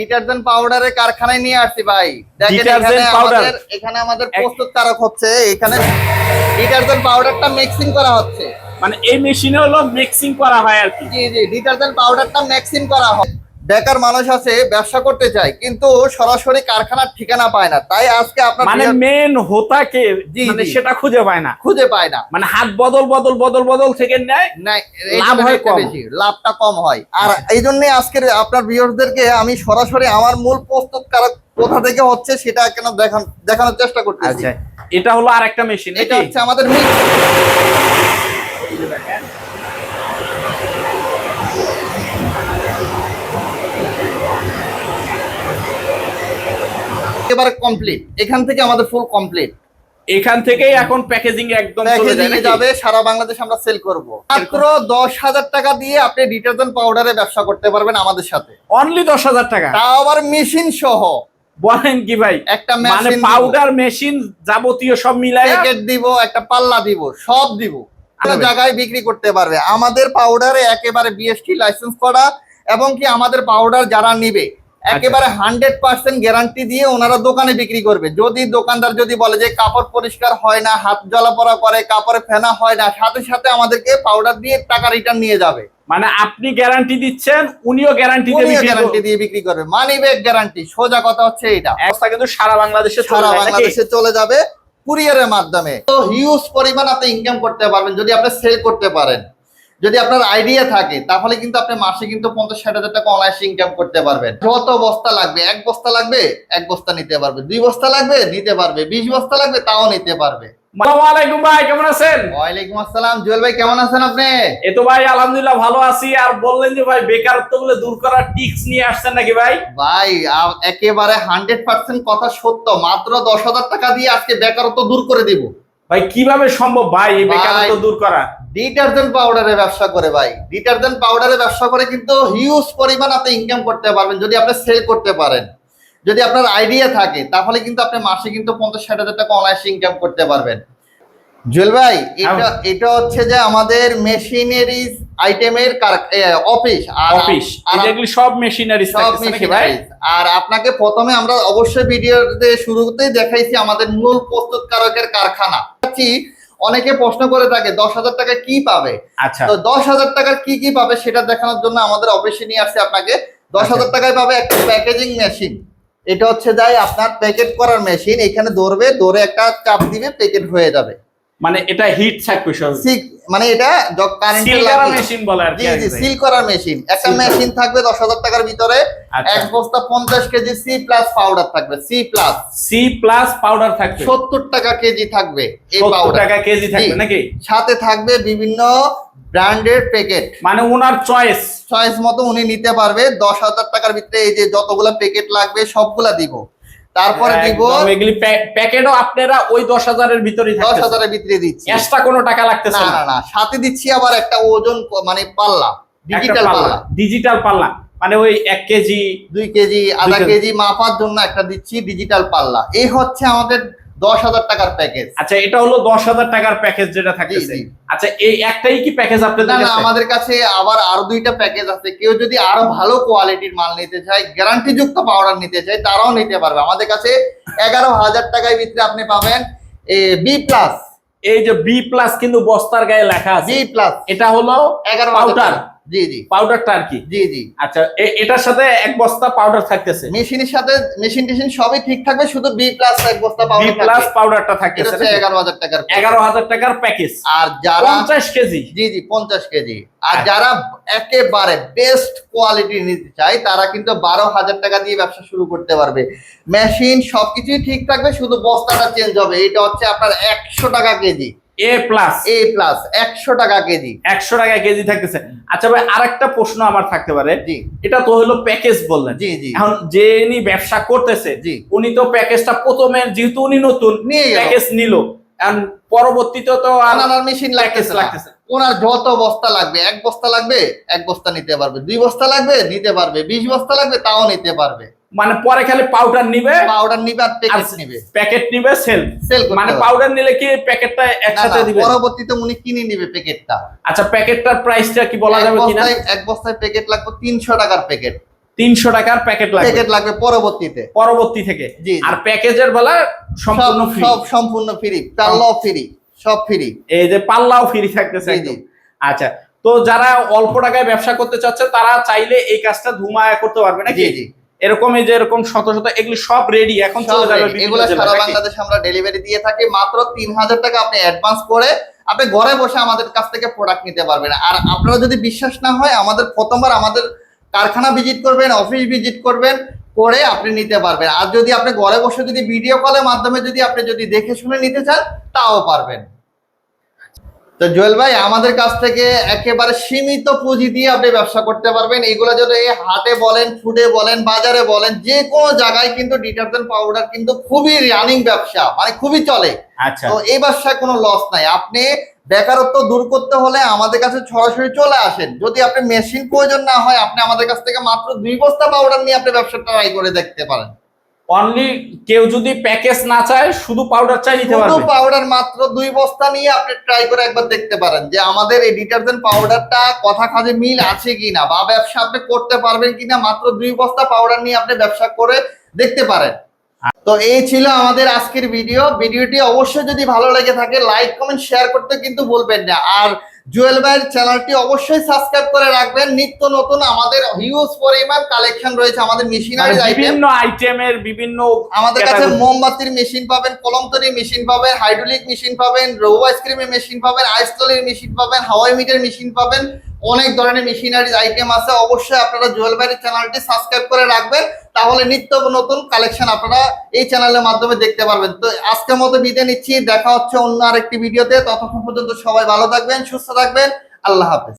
Detergent পাউডারের কারখানায় নিয়ে আসছি ভাই। দেখেন এখানে আমাদের এখানে আমাদের এক- প্রস্তুতকারক হচ্ছে। এখানে ডিটারজেন্ট পাউডারটা মিক্সিং করা হচ্ছে। মানে এই মেশিনে হলো মিক্সিং করা হয় আর কি। জি জি ডিটারজেন্ট পাউডারটা মিক্সিং করা হয়। বেকার মানুষ আছে ব্যবসা করতে চায় কিন্তু সরাসরি কারখানার ঠিকানা পায় না। তাই আজকে আপনার মানে মেন হোতাকে মানে সেটা খুঁজে পায় না। খুঁজে পায় না। মানে হাত বদল বদল বদল বদল থেকে নেয় লাভ হয় কম। বেশি, লাভটা কম হয়। আর এই জন্য আজকের আপনার ভিউয়ারদেরকে আমি সরাসরি আমার মূল প্রস্তুত প্রস্তুতকারক কোথা থেকে হচ্ছে সেটা কেন দেখান দেখানোর চেষ্টা করতেছি। আচ্ছা এটা হলো আরেকটা মেশিন এটা হচ্ছে আমাদের mix। একেবারে কমপ্লিট এখান থেকে আমাদের ফুল কমপ্লিট এখান থেকেই এখন প্যাকেজিং একদম চলে যাবে সারা বাংলাদেশ আমরা সেল করব। মাত্র দশ হাজার টাকা দিয়ে আপনি ডিটারজেন্ট পাউডারে ব্যবসা করতে পারবেন আমাদের সাথে। অনলি দশ হাজার টাকা? তাও আবার মেশিন সহ। বলেন কি ভাই? একটা মানে পাউডার মেশিন যাবতীয় সব মিলাই প্যাকেট দিব একটা পাল্লা দিব সব দিব। জায়গায় বিক্রি করতে পারবে। আমাদের পাউডারে একেবারে বিএসটি লাইসেন্স করা এবং কি আমাদের পাউডার যারা নিবে একেবারে হান্ড্রেড পার্সেন্ট গ্যারান্টি দিয়ে ওনারা দোকানে বিক্রি করবে। যদি দোকানদার যদি বলে যে কাপড় পরিষ্কার হয় না হাত জ্বলাপড়া করে কাপড়ে ফেনা হয় না সাথে সাথে আমাদেরকে পাউডার দিয়ে টাকা রিটার্ন নিয়ে যাবে। মানে আপনি গ্যারান্টি দিচ্ছেন উনিও গ্যারান্টি দিয়ে গ্যারান্টি দিয়ে বিক্রি করবে। মানি ব্যাগ গ্যারান্টি সোজা কথা হচ্ছে এটা অবস্থা কিন্তু সারা বাংলাদেশে সারা বাংলাদেশে চলে যাবে কুরিয়ারের মাধ্যমে। তো হিউজ পরিমাণ আপনি ইনকাম করতে পারবেন যদি আপনি সেল করতে পারেন। যদি আপনার আইডিয়া থাকে তাহলে কিন্তু আপনি মাসে কিন্তু পঞ্চাশ ষাট হাজার টাকা অনায়াসে ইনকাম করতে পারবেন। যত বস্তা লাগবে এক বস্তা লাগবে এক বস্তা নিতে পারবে। দুই বস্তা লাগবে নিতে পারবে। বিশ বস্তা লাগবে তাও নিতে পারবে। ভাই কেমন আছেন? আসসালাম। জুয়েল ভাই কেমন আছেন আপনি? এ তো ভাই আলহামদুলিল্লাহ ভালো আছি। আর বললেন যে ভাই বেকারত্বগুলো দূর করার টিপস নিয়ে আসছেন নাকি ভাই? ভাই একেবারে হান্ড্রেড পার্সেন্ট কথা সত্য। মাত্র দশ হাজার টাকা দিয়ে আজকে বেকারত্ব দূর করে দিব। ভাই কীভাবে সম্ভব? ভাই এই। বেকারত্ব দূর করা। ডিটারজেন্ট পাউডারের ব্যবসা করে ভাই। ডিটারজেন্ট পাউডারের ব্যবসা করে কিন্তু হিউজ পরিমাণ আপনি ইনকাম করতে পারবেন যদি আপনি সেল করতে পারেন। যদি আপনার আইডিয়া থাকে তাহলে কিন্তু আপনি মাসে কিন্তু পঞ্চাশ ষাট হাজার টাকা অনায়াসে ইনকাম করতে পারবেন। জুয়েল ভাই এটা এটা হচ্ছে যে আমাদের মেশিনারিজ আইটেমের অফিস আর অফিস এগুলি সব মেশিনারি সব ভাই? আর আপনাকে প্রথমে আমরা অবশ্যই ভিডিওতে শুরুতেই দেখাইছি আমাদের মূল প্রস্তুতকারকের কারখানা। অনেকে প্রশ্ন করে থাকে দশ হাজার টাকা কি পাবে? আচ্ছা। তো দশ হাজার টাকার কি কি পাবে সেটা দেখানোর জন্য আমাদের অফিসে নিয়ে আসছে আপনাকে। দশ আচ্ছা। হাজার টাকায় পাবে একটা প্যাকেজিং মেশিন এটা হচ্ছে যাই আপনার প্যাকেট করার মেশিন এখানে ধরবে ধরে একটা চাপ দিবে প্যাকেট হয়ে যাবে। মানে এটা হিট সার্কুলেশন সিক মানে এটা কারেন্টে সিল করা মেশিন বলে আর কি জি জি সিল করার মেশিন একটা মেশিন থাকবে দশ হাজার টাকার ভিতরে। আচ্ছা। এক বস্তা পঞ্চাশ কেজি সি প্লাস পাউডার থাকবে। C plus C plus powder থাকবে। সত্তর টাকা কেজি থাকবে এই পাউডার 70 টাকা কেজি থাকবে নাকি? সাথে থাকবে বিভিন্ন ব্র্যান্ডের প্যাকেট মানে ওনার চয়েস চয়েস মতো উনি নিতে পারবে। দশ হাজার টাকার ভিতরে এই যে যতগুলা প্যাকেট লাগবে সবগুলা দিব। তারপরে দিব এগুলি প্যাকেটও আপনারা ওই দশ হাজারের ভিতরে দশ হাজারের ভিতরে দিচ্ছি। এক্সট্রা কোনো টাকা লাগতেছে না না। সাথে দিচ্ছি আবার একটা ওজন মানে পাল্লা ডিজিটাল পাল্লা ডিজিটাল পাল্লা মানে ওই এক কেজি দুই কেজি আধা। কেজি। মাপার জন্য একটা দিচ্ছি ডিজিটাল পাল্লা। এই হচ্ছে আমাদের দশ হাজার টাকার প্যাকেজ আচ্ছা এটা হলো দশ হাজার টাকার প্যাকেজ যেটা থাকতেছে। জি। আচ্ছা এই একটাই কি প্যাকেজ আপনাদের না না আমাদের কাছে আবার আরও দুইটা প্যাকেজ আছে। কেউ যদি আরও ভালো কোয়ালিটির মাল নিতে চায় গ্যারান্টি যুক্ত পাউডার নিতে চায় তারাও নিতে পারবে। আমাদের কাছে এগারো হাজার টাকার ভিতরে আপনি পাবেন বি প্লাস এই যে বি প্লাস কিন্তু বস্তার গায়ে লেখা আছে। জি প্লাস এটা হলো এগারো পাউডার জি জি। পাউডারটা আর কি? জি জি। আচ্ছা এটার সাথে এক বস্তা পাউডার থাকতেছে? মেশিনের সাথে মেশিন টেশিন সবই ঠিক থাকবে শুধু বি প্লাস এক বস্তা বি পাউডার প্লাস পাউডারটা থাকতেছে হচ্ছে এগারো হাজার টাকার এগারো হাজার টাকার প্যাকেজ আর যারা পঞ্চাশ কেজি। জি জি পঞ্চাশ কেজি। আর আচ্ছা। যারা একেবারে বেস্ট কোয়ালিটি নিতে চায় তারা কিন্তু বারো হাজার টাকা দিয়ে ব্যবসা শুরু করতে পারবে। মেশিন সবকিছুই ঠিক থাকবে শুধু বস্তাটা চেঞ্জ হবে। এটা হচ্ছে আপনার একশো টাকা KG. A plus A plus একশো টাকা কেজি। একশো টাকা কেজি থাকতেছে। আচ্ছা ভাই আরেকটা প্রশ্ন আমার থাকতে পারে। জি। এটা তো হলো প্যাকেজ বললেন। জি জি। এখন যে ইনি ব্যবসা করতেছে জি। উনি তো প্যাকেজটা প্রথমে যেহেতু উনি নতুন। প্যাকেজ নিল। এখন পরবর্তীতে তো আর আনার মেশিন লাগতেছে লাগতেছে ওনার যত বস্তা লাগবে এক বস্তা লাগবে এক বস্তা নিতে পারবে। দুই বস্তা লাগবে নিতে পারবে। বিশ বস্তা লাগবে তাও নিতে পারবে। মানে পরে খালি পাউডার নিবে পাউডার নিবে আর প্যাকেট নিবে। প্যাকেট নিবে সেল সেল মানে পাউডার নিলে কি প্যাকেটটা একসাথে দিবে? পরবর্তীতে উনি কিনে নিবে প্যাকেটটা আচ্ছা প্যাকেটটার প্রাইসটা কি বলা যাবে কিনা? এক বস্তায় প্যাকেট লাগবে তিনশো টাকার প্যাকেট তিনশো টাকার প্যাকেট লাগবে। প্যাকেট লাগবে পরবর্তীতে। পরবর্তী থেকে। জি। আর প্যাকেজের বেলা সম্পূর্ণ ফ্রি সব সম্পূর্ণ ফ্রি পাল্লাও ফ্রি সব ফ্রি এই যে পাল্লাও ফ্রি থাকতেছে একদম। আচ্ছা তো যারা অল্প টাকায় ব্যবসা করতে চাচ্ছে তারা চাইলে এই কাজটা ধুমায়া করতে পারবে নাকি? জি জি। এরকম এই যে এরকম শত শত এগুলি সব রেডি এখন চলে যাবে এগুলো সারা? বাংলাদেশে আমরা ডেলিভারি দিয়ে থাকি মাত্র তিন হাজার টাকা আপনি অ্যাডভান্স করে আপনি ঘরে বসে আমাদের কাছ থেকে প্রোডাক্ট নিতে পারবেন। আর আপনারা যদি বিশ্বাস না হয় আমাদের প্রথমবার আমাদের কারখানা ভিজিট করবেন অফিস ভিজিট করবেন করে আপনি নিতে পারবেন। আর যদি আপনি ঘরে বসে যদি ভিডিও কলের মাধ্যমে যদি আপনি যদি দেখে শুনে নিতে চান তাও পারবেন। তো জুয়েল ভাই আমাদের কাছ থেকে একেবারে সীমিত পুঁজি দিয়ে আপনি ব্যবসা করতে পারবেন। এইগুলো যদি হাটে বলেন ফুডে বলেন বাজারে বলেন যে কোনো জায়গায় কিন্তু ডিটারজেন্ট পাউডার কিন্তু খুবই রানিং ব্যবসা মানে খুবই চলে। আচ্ছা। তো এই ব্যবসায় কোনো লস নাই। আপনি বেকারত্ব দূর করতে হলে আমাদের কাছে সরাসরি চলে আসেন। যদি আপনি মেশিন প্রয়োজন না হয় আপনি আমাদের কাছ থেকে মাত্র দুই বস্তা পাউডার নিয়ে আপনি ব্যবসাটা ট্রাই করে দেখতে পারেন। অনলি কেউ যদি প্যাকেজ না চায় শুধু পাউডার চাই নিতে পারবে। শুধু পাউডার মাত্র দুই বস্তা নিয়ে আপনি ট্রাই করে একবার দেখতে পারেন যে আমাদের এই ডিটারজেন্ট পাউডারটা কথা কাজে মিল আছে কিনা বা ব্যবসা আপনি করতে পারবেন কিনা মাত্র দুই বস্তা পাউডার নিয়ে আপনি ব্যবসা করে দেখতে পারেন। তো এই ছিল আমাদের আজকের ভিডিও ভিডিওটি অবশ্যই যদি ভালো লেগে থাকে লাইক কমেন্ট শেয়ার করতে কিন্তু বলবেন না। আর জুয়েল ভাইয়ের চ্যানেলটি অবশ্যই সাবস্ক্রাইব করে রাখবেন। নিত্য নতুন আমাদের হিউজ পরিমাণ কালেকশন রয়েছে আমাদের মানে মেশিনারি আইটেম বিভিন্ন আইটেমের বিভিন্ন আমাদের কাছে মোমবাতির মেশিন পাবেন কলমতরি মেশিন পাবেন হাইড্রোলিক মেশিন পাবেন রৌ আইসক্রিমের মেশিন পাবেন আইস তৈরির মেশিন পাবেন হাওয়াই মিটের মেশিন পাবেন। অনেক ধরনের মেশিনারি আইটেম আছে। অবশ্যই আপনারা জুয়েল ভাইয়ের চ্যানেলটি সাবস্ক্রাইব করে রাখবেন। তাহলে নিত্য নতুন কালেকশন আপনারা এই চ্যানেলের মাধ্যমে দেখতে পারবেন। তো আজকের মতো বিদায় নিচ্ছি। দেখা হচ্ছে অন্য আরেকটি ভিডিওতে ততক্ষণ পর্যন্ত সবাই ভালো থাকবেন, সুস্থ থাকবেন। আল্লাহ হাফেজ।